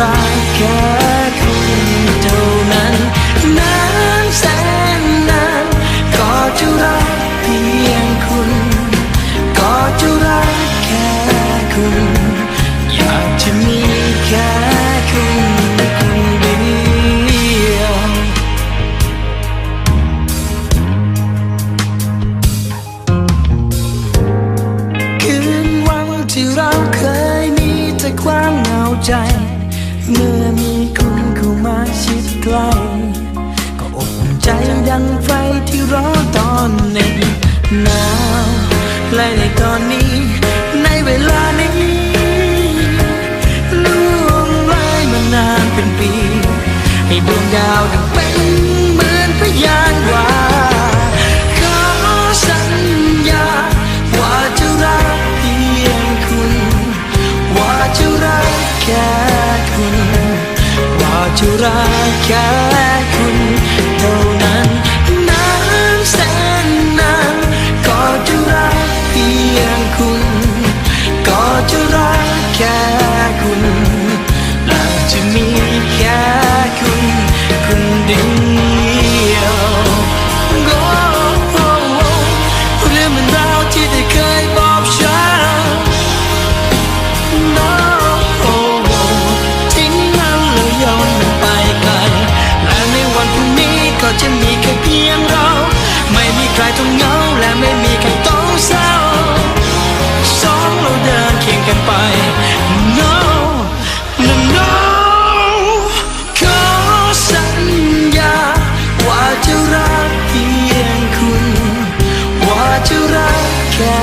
รักแค่คุณเท่านั้นนานแสนนานก็จะรักเพียงคุณ ก็จะรักแค่คุณ อยากจะมีแค่คุณคนเดียวคืนวันที่เราเคยมีแต่ความเหงาใจ เมื่อมีคุณเข้ามาชิดใกล้ ก็อบอุ่นใจดังไฟ ว่ จะมีแค่เพียงเรา ไม่มีใครต้องเหงาและไม่มีใครต้องเศร้าสองเราเดินเคียงกันไป No No No ขอสัญญา ว่าจะรักเพียงคุณ ว่าจะรักแค่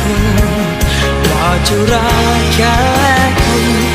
คุณ ว่าจะรักแค่คุณ